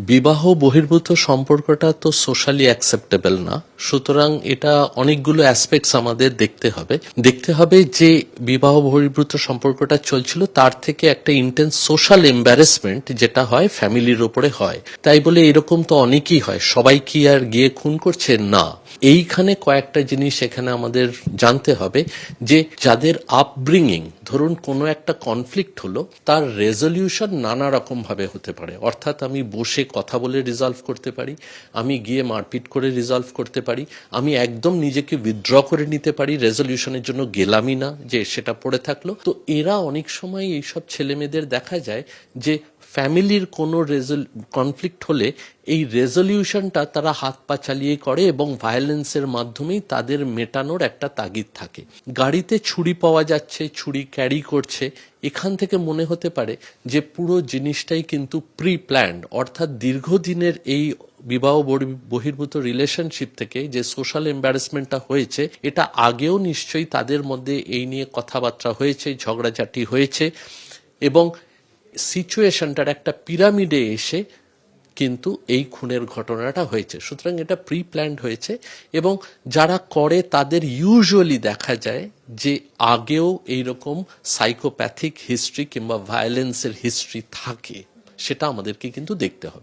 বিবাহ বহির্ভূত সম্পর্কটা তো সোশ্যালি অ্যাকসেপ্টেবল না। সুতরাং এটা অনেকগুলো অ্যাসপেক্টস আমাদের দেখতে হবে। দেখতে হবে যে বিবাহ বহির্ভূত সম্পর্কটা চলছিল, তার থেকে একটা ইন্টেন্স সোশ্যাল এম্বারেসমেন্ট যেটা হয় ফ্যামিলির উপরে হয়। তাই বলে এরকম তো অনেকই হয়। সবাই কি আর গিয়ে খুন করছে? না। এইখানে কয়েকটা জিনিস এখানে আমাদের জানতে হবে যে যাদের আপব্রিঙ্গিং ধরুন কোনো একটা কনফ্লিক্ট হলো, তার রেজলিউশন নানা রকম ভাবে হতে পারে। অর্থাৎ আমি বসে কথা বলে রিজলভ করতে পারি, আমি গিয়ে মারপিট করে রিজলভ করতে পারি, আমি একদম নিজেকে উইথড্র করে নিতে পারি রেজলিউশনের জন্য গেলামই না যে সেটা পড়ে থাকল। তো এরা অনেক সময় এইসব ছেলেমেয়েদের দেখা যায় যে ফ্যামিলির কোনো রেজল কনফ্লিক্ট হলে এই রেজলিউশনটা তারা হাত পা চালিয়ে করে এবং ভায়োলেন্সের মাধ্যমেই তাদের মেটানোর একটা তাগিদ থাকে। গাড়িতে ছুরি পাওয়া যাচ্ছে, ছুরি ক্যারি করছে। এখান থেকে মনে হতে পারে যে পুরো জিনিসটাই কিন্তু প্রি প্ল্যান্ড অর্থাৎ দীর্ঘদিনের এই বিবাহ বহি- বহির্ভূত রিলেশনশিপ থেকে যে সোশ্যাল এম্বারেসমেন্টটা হয়েছে, এটা আগেও নিশ্চয়ই তাদের মধ্যে এই নিয়ে কথাবার্তা হয়েছে, ঝগড়াঝাটি হয়েছে এবং সিচুয়েশনটার একটা পিরামিডে এসে কিন্তু এই খুনের ঘটনাটা হয়েছে। সুতরাং এটা প্রি প্ল্যান্ড হয়েছে এবং যারা করে তাদের ইউজুয়ালি দেখা যায় যে আগেও এইরকম সাইকোপ্যাথিক হিস্ট্রি কিংবা ভায়োলেন্সের হিস্ট্রি থাকে, সেটা আমাদেরকে কিন্তু দেখতে হবে।